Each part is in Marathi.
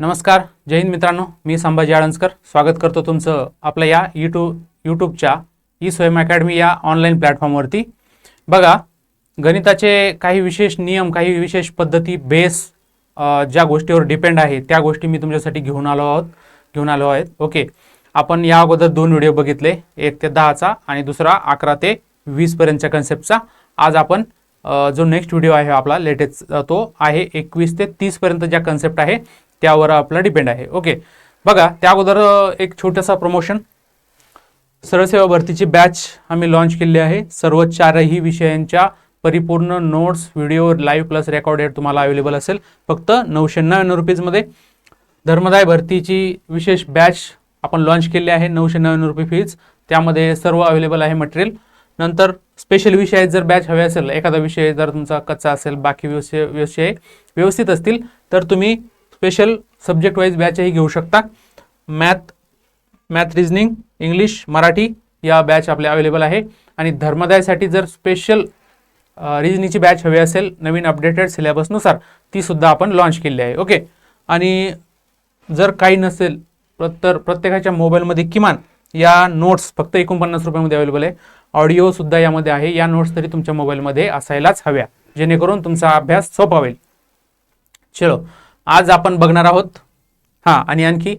नमस्कार जय हिंद मित्रांनो मी संभाजी आळंजकर स्वागत करतो तुमचं आपल्या या यूट्यूब यूट्यूबच्या ई स्वयं अकॅडमी या ऑनलाईन प्लॅटफॉर्मवरती बघा गणिताचे काही विशेष नियम काही विशेष पद्धती बेस ज्या गोष्टीवर डिपेंड आहे त्या गोष्टी मी तुमच्यासाठी घेऊन आलो आहोत घेऊन आलो आहेत. ओके आपण या अगोदर दोन व्हिडिओ बघितले एक ते दहाचा आणि दुसरा अकरा ते वीसपर्यंतच्या कन्सेप्टचा आज आपण जो नेक्स्ट व्हिडिओ आहे आपला लेटेस्ट तो आहे एकवीस ते तीसपर्यंत ज्या कन्सेप्ट आहे. त्यावर आपला डिपेंड आहे. ओके बघा त्या अगोदर एक छोटंसं प्रमोशन सरळसेवा भरतीची बॅच आम्ही लॉन्च केली आहे. सर्व चारही विषयांच्या परिपूर्ण notes video live plus recorded तुम्हाला अवेलेबल असेल. फक्त नऊशे नव्याण्णव रुपीजमध्ये धर्मदाय भरतीची विशेष बॅच आपण लॉन्च केली आहे नऊशे नव्याण्णव रुपये फीज त्यामध्ये सर्व अवेलेबल आहे मटेरियल नंतर स्पेशल विषय जर बॅच हवे असेल एखादा विषय जर तुमचा कच्चा असेल बाकी विषय विषय व्यवस्थित असतील तर तुम्ही स्पेशल सब्जेक्ट वाईज बॅचही घेऊ शकता. Math math reasoning English Marathi या बॅच आपल्या अवेलेबल आहे. आणि धर्मदायसाठी जर स्पेशल रिजनिंगची बॅच हवी असेल नवीन अपडेटेड सिलेबसनुसार ती सुद्धा आपण लॉन्च केली आहे. ओके आणि जर काही नसेल तर प्रत्येकाच्या मोबाईलमध्ये किमान या नोट्स फक्त एकोणपन्नास रुपयामध्ये अवेलेबल आहे. ऑडिओसुद्धा यामध्ये आहे. या नोट्स तरी तुमच्या मोबाईलमध्ये असायलाच हव्या. जेणेकरून तुमचा अभ्यास सोपा होईल. चलो. आज आपण बघणार आहोत. हां आणि आणखी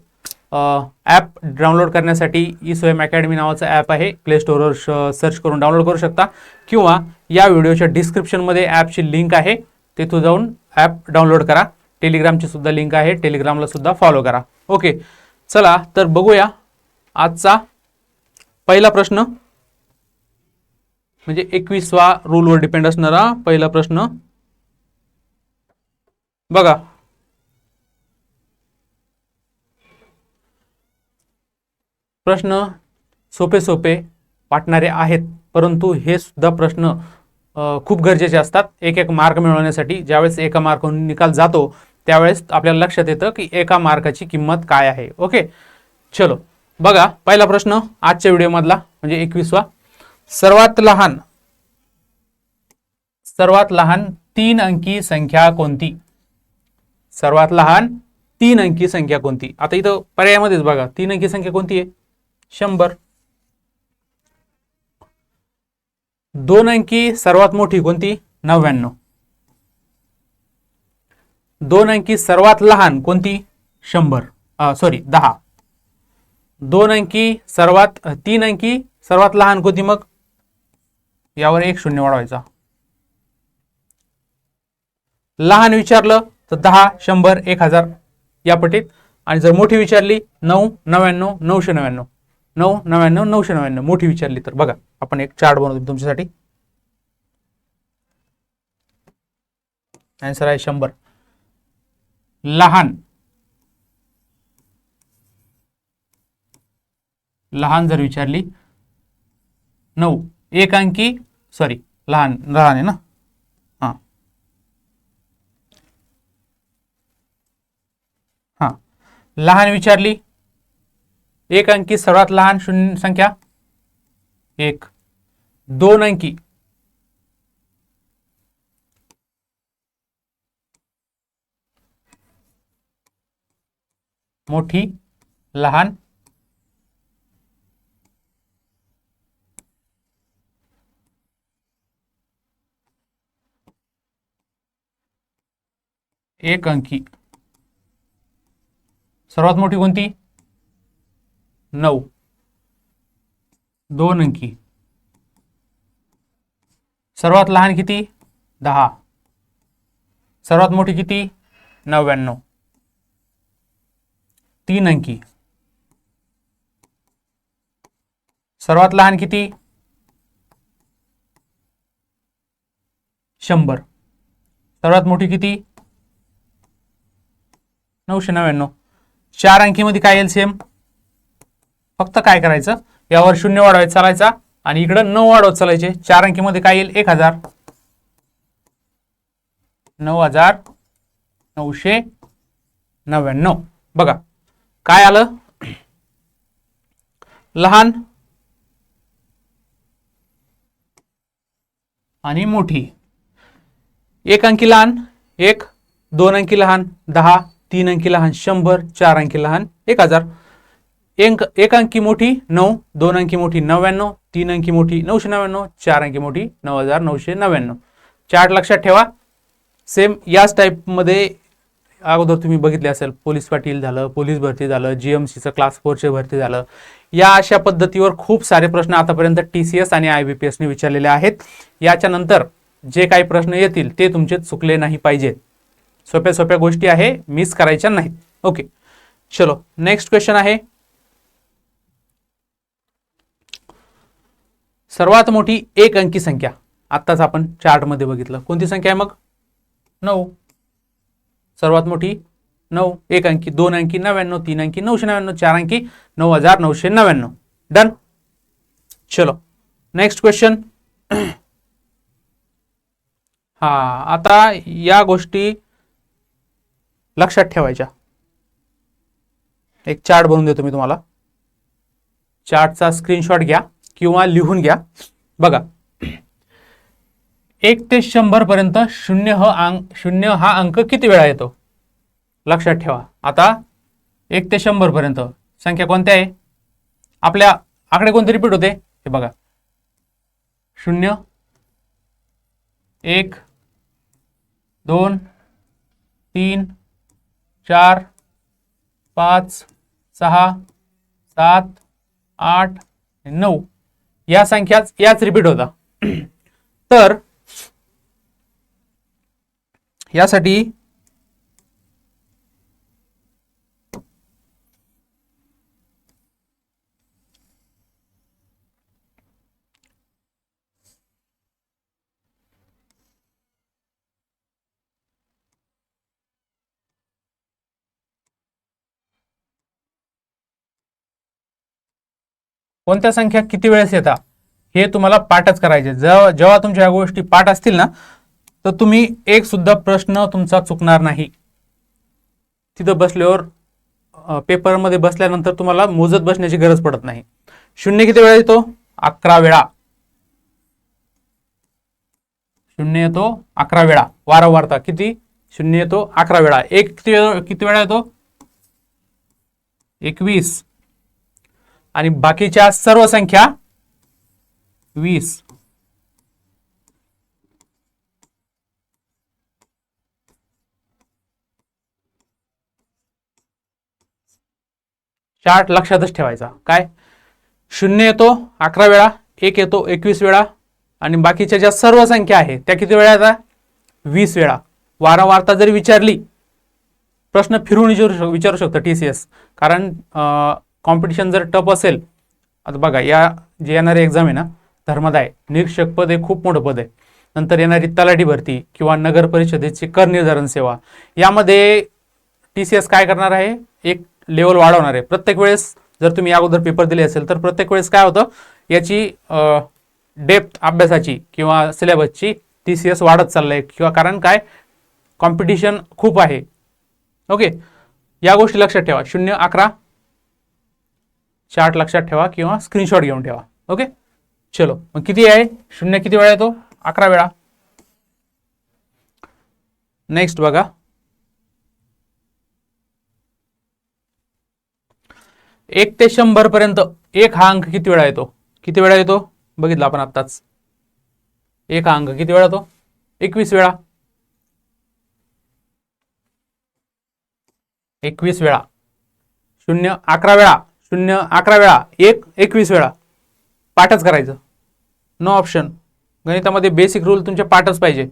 ॲप डाउनलोड करण्यासाठी ई स्वयं अकॅडमी नावाचं ॲप आहे. प्ले स्टोअरवर सर्च करून डाउनलोड करू शकता. किंवा या व्हिडिओच्या डिस्क्रिप्शनमध्ये ॲपची लिंक आहे. तिथून जाऊन ॲप डाउनलोड करा. टेलिग्रामची सुद्धा लिंक आहे. टेलिग्रामला सुद्धा फॉलो करा. ओके चला तर बघूया आजचा पहिला प्रश्न. म्हणजे एकवीसवा रूलवर डिपेंड असणारा पहिला प्रश्न. बघा. प्रश्न सोपे सोपे वाटणारे आहेत परंतु हे सुद्धा प्रश्न खूप गरजेचे असतात. एक एक मार्क मिळवण्यासाठी ज्यावेळेस एका मार्कहून निकाल जातो त्यावेळेस आपल्याला लक्षात येतं की एका मार्काची किंमत काय आहे. ओके? चलो. बघा पहिला प्रश्न आजच्या व्हिडिओमधला म्हणजे एकवीसवा. सर्वात लहान सर्वात लहान तीन अंकी संख्या कोणती? सर्वात लहान तीन अंकी संख्या कोणती? आता इथं पर्यायामध्येच बघा तीन अंकी संख्या कोणती आहे? शंभर. दोन अंकी सर्वात मोठी कोणती? नव्याण्णव. दोन अंकी सर्वात लहान कोणती? शंभर. सॉरी दहा. दोन अंकी सर्वात तीन अंकी सर्वात लहान कोणती मग? यावर एक शून्य वाढवायचा. लहान विचारलं तर दहा शंभर एक हजार या पटीत. आणि जर मोठी विचारली नऊ नव्याण्णव नऊशे नव्याण्णव. नऊ नव्याण्णव नऊशे नव्याण्णव. मोठी विचारली तर. बघा आपण एक चार्ट बनवतो तुमच्यासाठी. आन्सर आहे शंभर. लहान. लहान जर विचारली. नऊ. एक अंकी सॉरी लहान लहान आहे ना? हां. हां. लहान विचारली. एक अंकी सर्वात लहान शून्य संख्या? एक। दोन अंकी मोठी, लहान। एक अंकी। सर्वात मोठी कोणती? नऊ दोन अंकी सर्वात लहान किती? दहा। सर्वात मोठी किती? नव्याण्णव। तीन अंकी। सर्वात लहान किती? शंभर। सर्वात मोठी किती? नऊशे नव्याण्णव. चार अंकीमध्ये काय येईल सेम फक्त काय करायचं? यावर शून्य वाढवायचं चालायचा. आणि इकडं नऊ वाढवत चालायचे. चार अंकीमध्ये काय येईल? एक हजार. नऊ हजार नऊशे नव्याण्णव. बघा काय आलं? लहान आणि मोठी. एक अंकी लहान एक दोन अंकी लहान दहा तीन अंकी लहान शंभर चार अंकी लहान एक हजार. एक एक अंकी मोठी नऊ दोन अंकी मोठी नव्याण्णव तीन अंकी मोठी नऊशे नव्याण्णव चार अंकी मोठी नऊ हजार नऊशे नव्याण्णव. चार्ट लक्षात ठेवा. सेम याच टाईपमध्ये अगोदर तुम्ही बघितले असेल पोलीस पाटील झालं पोलीस भरती झालं जी एम सीचं क्लास फोरचे भरती झालं. या अशा पद्धतीवर खूप सारे प्रश्न आतापर्यंत टी सी एस आणि आय बी पी एसने विचारलेले आहेत. याच्यानंतर जे काही प्रश्न येतील ते तुमचे चुकले नाही पाहिजेत सोप्या सोप्या गोष्टी आहे मिस करायच्या नाहीत. ओके चलो नेक्स्ट क्वेश्चन आहे. सर्वात मोठी एक अंकी संख्या. आत्ताच आपण चार्टमध्ये बघितलं. कोणती संख्या आहे मग? नऊ. सर्वात मोठी नऊ. एक अंकी दोन अंकी नव्याण्णव तीन अंकी नऊशे नव्याण्णव चार अंकी नऊ हजार नऊशे नव्याण्णव. डन चलो. नेक्स्ट क्वेश्चन हा आता या गोष्टी लक्षात ठेवायच्या. एक चार्ट बनवून देतो मी तुम्हाला. चार्टचा स्क्रीनशॉट घ्या. किंवा लिहून घ्या. बघा. एक ते शंभर पर्यंत शून्य ह अंक शून्य हा अंक किती वेळा येतो? लक्षात ठेवा. आता एक ते शंभर पर्यंत. संख्या कोणत्या आहे? आपल्या आकडे कोणते रिपीट होते हे बघा. शून्य एक दोन तीन चार पाच सहा सात आठ नऊ. या संख्याच याच रिपीट होता. तर यासाठी कोणत्या संख्या किती वेळेस येतात? हे तुम्हाला पाठच करायचे. जेव्हा जेव्हा तुमच्या या गोष्टी पाठ असतील ना तर तुम्ही एक सुद्धा प्रश्न तुमचा चुकणार नाही. तिथं बसल्यावर पेपरमध्ये बसल्यानंतर तुम्हाला मोजत बसण्याची गरज पडत नाही. शून्य किती वेळा येतो? अकरा वेळा. शून्य येतो अकरा वेळा. वारंवारता किती? शून्य येतो अकरा वेळा. एक किती वेळ- किती वेळा येतो? एकवीस. आणि बाकीच्या सर्व संख्या वीस. चार्ट लक्षातच ठेवायचा. काय? शून्य येतो अकरा वेळा एक येतो एकवीस वेळा आणि बाकीच्या ज्या सर्व संख्या आहे त्या किती वेळा येतात वीस वेळा. वारंवारता जरी विचारली प्रश्न फिरून विचारू विचारू शकतो टी सी एस कारण कॉम्पिटिशन जर टफ असेल आता बघा या जे येणारी एक्झाम आहे ना धर्मदाय निरीक्षक पद हे खूप मोठं पद आहे. नंतर येणारी तलाठी भरती किंवा नगर परिषदेची कर निर्धारण सेवा. यामध्ये टी सी एस काय करणार आहे? एक लेवल वाढवणार आहे. प्रत्येक वेळेस जर तुम्ही अगोदर पेपर दिले असेल तर प्रत्येक वेळेस काय होतं? याची डेप्थ अभ्यासाची किंवा सिलेबसची टी सी एस वाढत चाललंय. किंवा कारण काय? कॉम्पिटिशन खूप आहे. ओके या गोष्टी लक्षात ठेवा. शून्य अकरा चार्ट लक्षात ठेवा किंवा स्क्रीनशॉट घेऊन ठेवा. ओके चलो. मग किती आहे? शून्य किती वेळा येतो? अकरा वेळा. नेक्स्ट बघा. एक ते शंभर पर्यंत एक हा अंक किती वेळा येतो? किती वेळा येतो? बघितला आपण आत्ताच. एक हा अंक किती वेळा येतो? एकवीस वेळा. एकवीस वेळा. शून्य अकरा वेळा. शून्य अकरा वेळा एक एकवीस वेळा. पाठच करायचं. नो ऑप्शन गणितामध्ये बेसिक रूल तुमचे पाठच पाहिजे.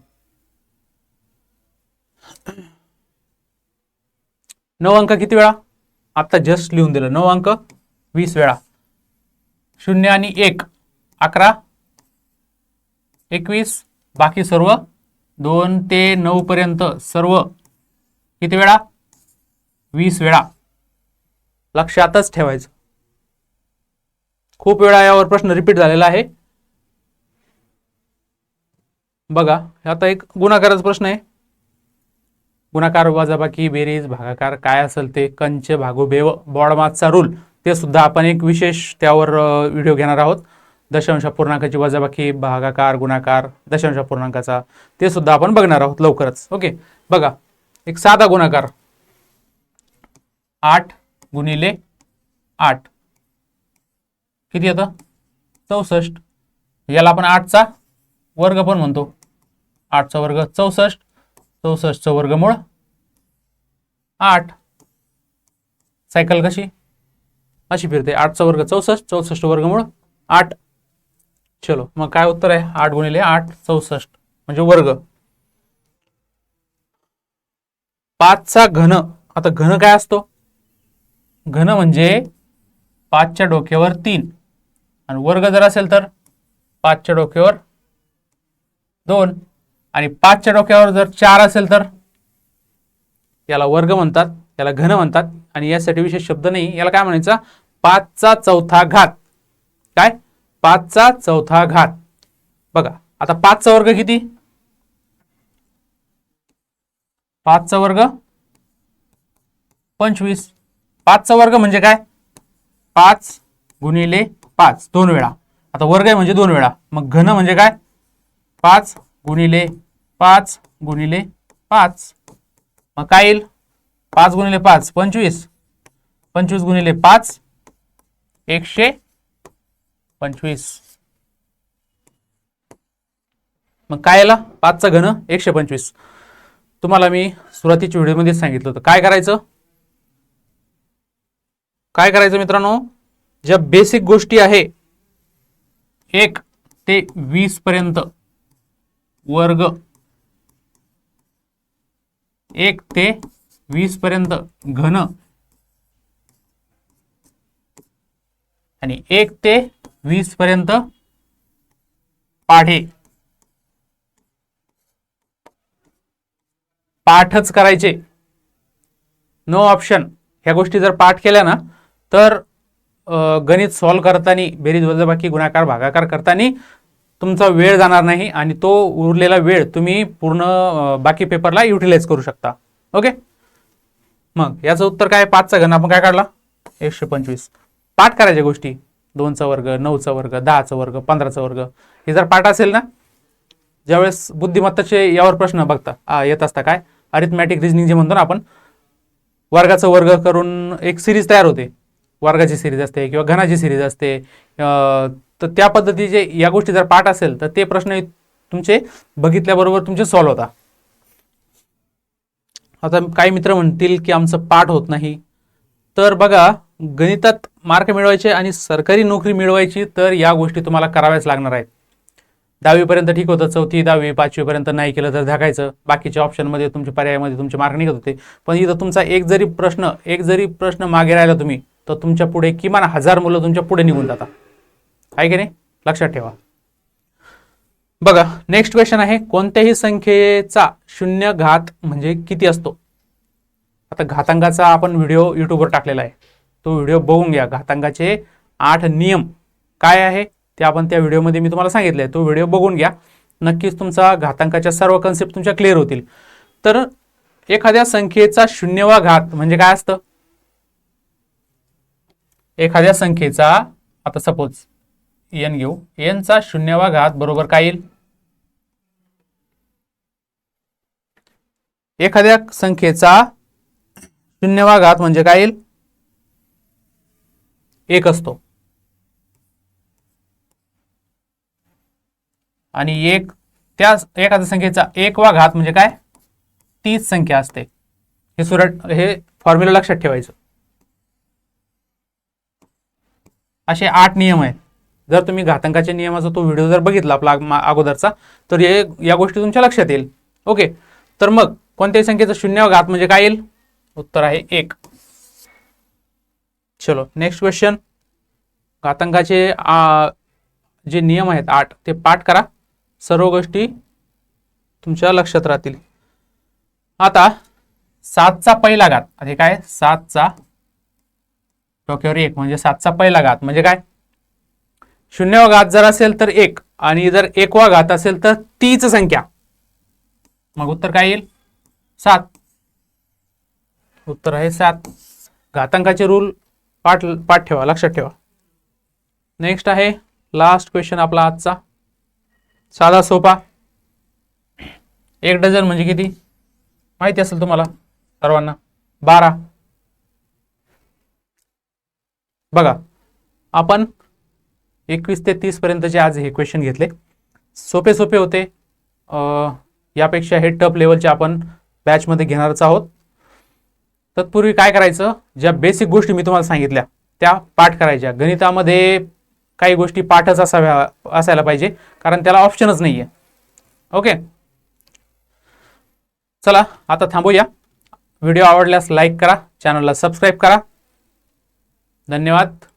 नऊ अंक किती वेळा? आत्ता जस्ट लिहून दिलं. नऊ अंक वीस वेळा. शून्य आणि एक. अकरा एकवीस बाकी सर्व. दोन ते नऊ पर्यंत सर्व. किती वेळा? वीस वेळा. लक्षातच ठेवायचं. खूप वेळा यावर प्रश्न रिपीट झालेला आहे. बघा आता एक गुणाकाराचा प्रश्न आहे. गुणाकार वजाबाकी बेरीज भागाकार काय असेल ते कंच भागोबेव बॉडमार्कचा रूल ते सुद्धा आपण एक विशेष त्यावर व्हिडिओ घेणार आहोत. दशांश पूर्णांकाची वजाबाकी भागाकार गुणाकार दशांश पूर्णांकाचा ते सुद्धा आपण बघणार आहोत लवकरच. ओके बघा एक साधा गुणाकार. आठ गुणिले आठ. किती येतं? चौसष्ट. याला आपण आठचा वर्ग पण म्हणतो. आठचा वर्ग चौसष्ट. चौसष्टचं वर्गमूळ आठ. सायकल कशी? अशी फिरते. आठचा वर्ग चौसष्ट चौसष्ट वर्गमूळ आठ. चलो मग काय उत्तर आहे? आठ गुणिले आठ चौसष्ट. म्हणजे वर्ग. पाचचा घन. आता घन काय असतो? घन म्हणजे पाचच्या डोक्यावर तीन. आणि वर्ग जर असेल तर पाचच्या डोक्यावर दोन. आणि पाचच्या डोक्यावर जर चार असेल तर याला वर्ग म्हणतात याला घन म्हणतात. आणि यासाठी विशेष शब्द नाही. याला काय म्हणायचा? पाचचा चौथा घात. काय? पाचचा चौथा घात. बघा आता पाचचा वर्ग किती? पाचचा वर्ग पंचवीस. पाचचा वर्ग म्हणजे काय? पाच गुणिले पाच दोन वेळा. आता वर्ग आहे म्हणजे दोन वेळा. मग घन म्हणजे काय? पाच गुणिले पाच गुणिले पाच. मग काय येईल? पाच गुणिले पाच पंचवीस. पंचवीस गुणिले पाच एकशे पंचवीस. मग काय आला? पाचचा घन एकशे पंचवीस. तुम्हाला मी सुरुवातीच्या व्हिडिओमध्ये सांगितलं होतं. काय करायचं? काय करायचं मित्रांनो? ज्या बेसिक गोष्टी आहे एक ते वीस पर्यंत वर्ग एक ते वीस पर्यंत घन आणि एक ते वीस पर्यंत पाढे. पाठच करायचे. नो ऑप्शन ह्या गोष्टी जर पाठ केल्या ना तर गणित सॉल्व करताना बेरीज वजाबाकी गुणाकार भागाकार करताना तुमचा वेळ जाणार नाही आणि तो उरलेला वेळ तुम्ही पूर्ण बाकी पेपरला युटिलाइज करू शकता. ओके मग याचं उत्तर काय? पाचचा घन. आपण काय काढला? एकशे पंचवीस. पाठ करायच्या गोष्टी. दोनचा वर्ग नऊचा वर्ग दहाचा वर्ग पंधराचा वर्ग. हे जर पाठ असेल ना ज्यावेळेस बुद्धिमत्ताचे यावर प्रश्न बघता येत असता काय? अरिथमॅटिक रिजनिंग जे म्हणतो ना आपण वर्गाचा वर्ग करून एक सिरीज तयार होते. वर्गाची सिरीज असते किंवा घनाची सिरीज असते. तर त्या पद्धतीचे या गोष्टी जर पाठ असेल तर ते प्रश्न तुमचे बघितल्याबरोबर तुमचे सॉल्व्ह होता. आता काही मित्र म्हणतील की आमचं पाठ होत नाही. तर बघा गणितात मार्क मिळवायचे आणि सरकारी नोकरी मिळवायची तर या गोष्टी तुम्हाला कराव्याच लागणार आहेत. दहावीपर्यंत ठीक होतं चौथी दहावी पाचवीपर्यंत नाही केलं तर धाकायचं बाकीच्या ऑप्शनमध्ये तुमच्या पर्यायामध्ये तुमचे मार्क निघत होते. पण इथं तुमचा एक जरी प्रश्न एक जरी प्रश्न मागे राहिला तुम्ही तर तुमच्यापुढे किमान हजार मुलं तुमच्यापुढे निघून जातात. आहे की नाही? लक्षात ठेवा. बघा नेक्स्ट क्वेश्चन आहे कोणत्याही संख्येचा शून्य घात म्हणजे किती असतो? आता घातांकाचा आपण व्हिडिओ युट्यूबवर टाकलेला आहे. तो व्हिडिओ बघून घ्या. घातांकाचे आठ नियम काय आहे? ते आपण त्या व्हिडिओमध्ये मी तुम्हाला सांगितले तो व्हिडिओ बघून घ्या. नक्कीच तुमचा घातांकाच्या सर्व कन्सेप्ट तुमच्या क्लिअर होतील. तर एखाद्या संख्येचा शून्यवा घात म्हणजे काय असतं? एखाद्या संख्येचा आता सपोज एन घेऊ एनचा शून्यवा घात बरोबर काय येईल? एखाद्या संख्येचा शून्यवा घात म्हणजे काय येईल? एक असतो. आणि एक त्या एखाद्या संख्येचा एकवा घात म्हणजे काय? तीच संख्या असते. हे सुरट हे फॉर्म्युला लक्षात ठेवायचं. असे आठ नियम आहेत. जर तुम्ही घातांकाच्या नियमाचा तो व्हिडिओ जर बघितला आपला मा- अगोदरचा तर हे या गोष्टी तुमच्या लक्षात येईल. ओके. तर मग कोणत्याही संख्येचा शून्य घात म्हणजे काय येईल? उत्तर आहे एक. चलो नेक्स्ट क्वेश्चन घातांकाचे जे नियम आहेत आठ ते पाठ करा. सर्व गोष्टी तुमच्या लक्षात राहतील. आता सातचा पहिला घात. आणि हे काय? सातचा डोक्यावर एक म्हणजे सातचा पहिला घात. म्हणजे काय? शून्यवा घात जर असेल तर एक आणि जर एकवा घात असेल तर तीच संख्या. मग उत्तर काय येईल? सात. उत्तर आहे सात. घातांकाचे रूल पाठ पाठ ठेवा लक्षात ठेवा. नेक्स्ट आहे लास्ट क्वेश्चन आपला आजचा. साधा सोपा. एक डझन म्हणजे किती? माहिती असेल तुम्हाला सर्वांना. बारा. बघा आपण एकवीस ते तीस पर्यंतचे आज हे क्वेश्चन घेतले. सोपे सोपे होते. यापेक्षा हे टप लेवलचे आपण बॅचमध्ये घेणारच आहोत. तत्पूर्वी काय करायचं? ज्या बेसिक गोष्टी मी तुम्हाला सांगितल्या त्या पाठ करायच्या. गणितामध्ये काही गोष्टी पाठच असाव्या असायला पाहिजे कारण त्याला ऑप्शनच नाही आहे ओके चला आता थांबूया. व्हिडिओ आवडल्यास लाईक करा चॅनलला सबस्क्राईब करा. धन्यवाद.